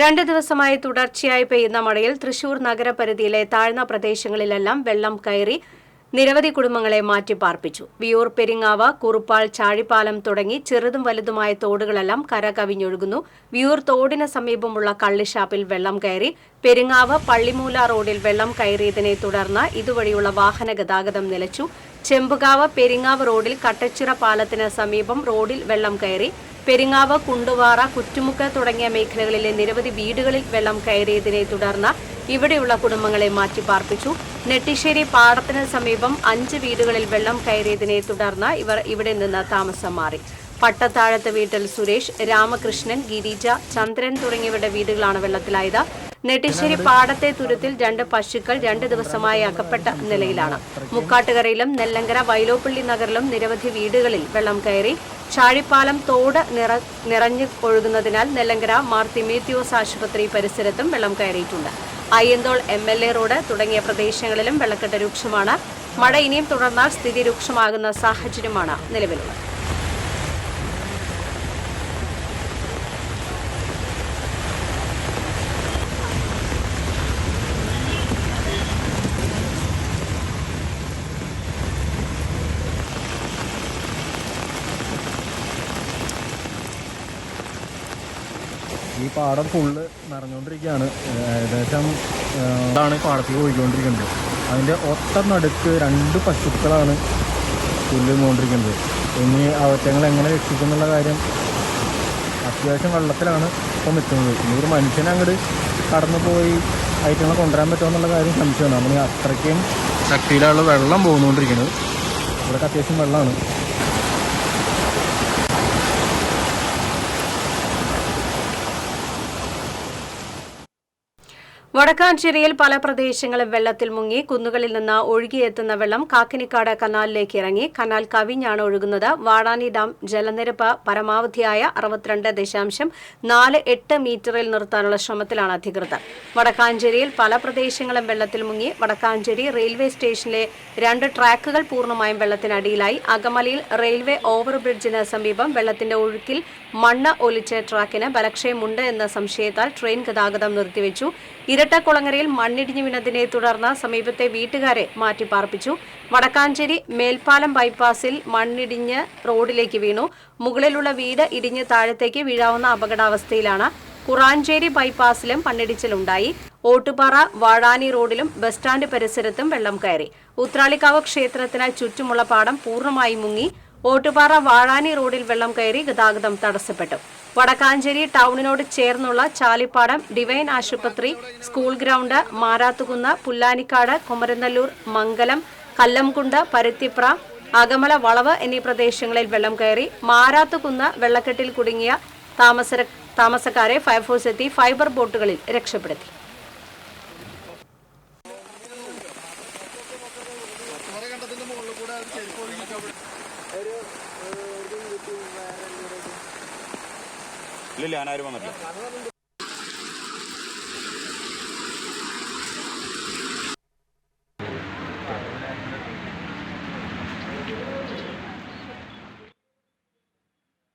രണ്ട് ദിവസമായി തുടർച്ചയായി പെയ്യുന്ന മഴയിൽ തൃശൂർ നഗരപരിധിയിലെ താഴ്ന്ന പ്രദേശങ്ങളിലെല്ലാം വെള്ളം കയറി നിരവധി കുടുംബങ്ങളെ മാറ്റിപ്പാർപ്പിച്ചു. വിയൂർ പെരിങ്ങാവ് കുറുപ്പാൾ ചാഴിപ്പാലം തുടങ്ങി ചെറുതും വലുതുമായ തോടുകളെല്ലാം കര കവിഞ്ഞൊഴുകുന്നു വിയൂർ തോടിന് സമീപമുള്ള കള്ളിഷാപ്പിൽ വെള്ളം കയറി പെരിങ്ങാവ് പള്ളിമൂല റോഡിൽ വെള്ളം കയറിയതിനെ തുടർന്ന് ഇതുവഴിയുള്ള വാഹന ഗതാഗതം നിലച്ചു. ചെമ്പുകാവ് പെരിങ്ങാവ് റോഡിൽ കട്ടച്ചിറ പാലത്തിന് സമീപം റോഡിൽ വെള്ളം കയറി പെരിങ്ങാവ് കുണ്ടുവാറ കുറ്റുമുക്ക് തുടങ്ങിയ മേഖലകളിലെ നിരവധി വീടുകളിൽ വെള്ളം കയറിയതിനെ തുടർന്ന് ഇവിടെയുള്ള കുടുംബങ്ങളെ മാറ്റിപ്പാർപ്പിച്ചു. നെട്ടിശ്ശേരി പാടത്തിന് സമീപം അഞ്ച് വീടുകളിൽ വെള്ളം കയറിയതിനെ തുടർന്ന് ഇവർ ഇവിടെ നിന്ന് താമസം മാറി. പട്ടത്താഴത്ത് വീട്ടിൽ സുരേഷ് രാമകൃഷ്ണൻ ഗിരിജ ചന്ദ്രൻ തുടങ്ങിയവരുടെ വീടുകളാണ് വെള്ളത്തിലായത്. നെട്ടിശ്ശേരി പാടത്തെ തുരുത്തിൽ രണ്ട് പശുക്കൾ രണ്ട് ദിവസമായി അകപ്പെട്ട നിലയിലാണ്. മുക്കാട്ടുകരയിലും നെല്ലങ്കര വൈലോപ്പള്ളി നഗറിലും നിരവധി വീടുകളിൽ വെള്ളം കയറി. ചാഴിപ്പാലം തോട് നിറ നിറഞ്ഞു ഒഴുകുന്നതിനാൽ നെല്ലങ്കര മാർ തിമേത്യോസ് ആശുപത്രി പരിസരത്തും വെള്ളം കയറിയിട്ടുണ്ട്. Ayyanthole M L A road തുടങ്ങിയ പ്രദേശങ്ങളിലും വെള്ളക്കെട്ട് രൂക്ഷമാണ്. മഴ ഇനിയും തുടർന്നാൽ സ്ഥിതി രൂക്ഷമാകുന്ന സാഹചര്യമാണ് നിലവിലുള്ളത്. ഈ പാടം ഫുള്ള് നിറഞ്ഞുകൊണ്ടിരിക്കുകയാണ്. ഏകദേശം ഇതാണ് പാടത്തിൽ പോയിക്കൊണ്ടിരിക്കുന്നത്. അതിന്റെ ഒത്ത നടുക്ക് രണ്ട് പശുക്കളാണ് പുല്ല് കൊണ്ടിരിക്കുന്നത് ഇനി അവറ്റങ്ങൾ എങ്ങനെ രക്ഷിക്കും എന്നുള്ള കാര്യം അത്യാവശ്യം വെള്ളത്തിലാണ് ഇപ്പം നിൽക്കുന്നത്. ഇനി ഒരു മനുഷ്യനെ അങ്ങോട്ട് കടന്നു പോയി ഐറ്റങ്ങളെ കൊണ്ടുവരാൻ പറ്റുമോ എന്നുള്ള കാര്യം സംശയമാണ്. നമ്മൾ അത്രയ്ക്കും ശക്തിയിലുള്ള വെള്ളം പോകുന്നുകൊണ്ടിരിക്കുന്നത് ഇവിടെ അത്യാവശ്യം വെള്ളമാണ്. വടക്കാഞ്ചേരിയിൽ പല പ്രദേശങ്ങളും വെള്ളത്തിൽ മുങ്ങി കുന്നുകളിൽ നിന്ന് ഒഴുകിയെത്തുന്ന വെള്ളം കാക്കിനിക്കാട് കനാലിലേക്ക് ഇറങ്ങി. കനാൽ കവിഞ്ഞാണ് ഒഴുകുന്നത്. വാടാനി ഡാം ജലനിരപ്പ് പരമാവധിയായ അറുപത്തിരണ്ട് ദശാംശം നാല് എട്ട് മീറ്ററിൽ നിർത്താനുള്ള ശ്രമത്തിലാണ് അധികൃതർ. വടക്കാഞ്ചേരിയിൽ പല പ്രദേശങ്ങളും വെള്ളത്തിൽ മുങ്ങി. വടക്കാഞ്ചേരി റെയിൽവേ സ്റ്റേഷനിലെ രണ്ട് ട്രാക്കുകൾ പൂർണമായും വെള്ളത്തിനടിയിലായി. അകമലയിൽ റെയിൽവേ ഓവർബ്രിഡ്ജിന് സമീപം വെള്ളത്തിന്റെ ഒഴുക്കിൽ മണ്ണ് ഒലിച്ച് ട്രാക്കിന് ബലക്ഷയമുണ്ട് എന്ന സംശയത്താൽ ട്രെയിൻ ഗതാഗതം നിർത്തിവെച്ചു. ഇരട്ടക്കുളങ്ങരയിൽ മണ്ണിടിഞ്ഞു വീണതിനെ തുടർന്ന് സമീപത്തെ വീട്ടുകാരെ മാറ്റിപ്പാർപ്പിച്ചു. വടക്കാഞ്ചേരി മേൽപ്പാലം ബൈപ്പാസിൽ മണ്ണിടിഞ്ഞ് റോഡിലേക്ക് വീണു. മുകളിലുള്ള വീട് ഇടിഞ്ഞ് താഴത്തേക്ക് വീഴാവുന്ന അപകടാവസ്ഥയിലാണ്. കുറാഞ്ചേരി ബൈപ്പാസിലും മണ്ണിടിച്ചിലുണ്ടായി. ഓട്ടുപാറ വാഴാനി റോഡിലും ബസ് സ്റ്റാൻഡ് പരിസരത്തും വെള്ളം കയറി. ഉത്രാളിക്കാവ് ക്ഷേത്രത്തിന് ചുറ്റുമുള്ള പാടം പൂർണമായി മുങ്ങി. ഓട്ടുപാറ വാഴാനി റോഡിൽ വെള്ളം കയറി ഗതാഗതം തടസ്സപ്പെട്ടു. വടക്കാഞ്ചേരി ടൗണിനോട് ചേർന്നുള്ള ചാലിപ്പാടം ഡിവൈൻ ആശുപത്രി സ്കൂൾ ഗ്രൗണ്ട് മാരാത്തുകുന്ന് പുല്ലാനിക്കാട് കുമരനല്ലൂർ മംഗലം കല്ലംകുണ്ട് പരുത്തിപ്ര അകമല വളവ് എന്നീ പ്രദേശങ്ങളിൽ വെള്ളം കയറി മാരാത്തുകുന്ന് വെള്ളക്കെട്ടിൽ കുടുങ്ങിയ താമസ താമസക്കാരെ ഫയർഫോഴ്സ് എത്തി ഫൈബർ ബോട്ടുകളിൽ രക്ഷപ്പെടുത്തി. ഇല്ലില്ല ഞാനാരും വന്നിട്ടില്ല.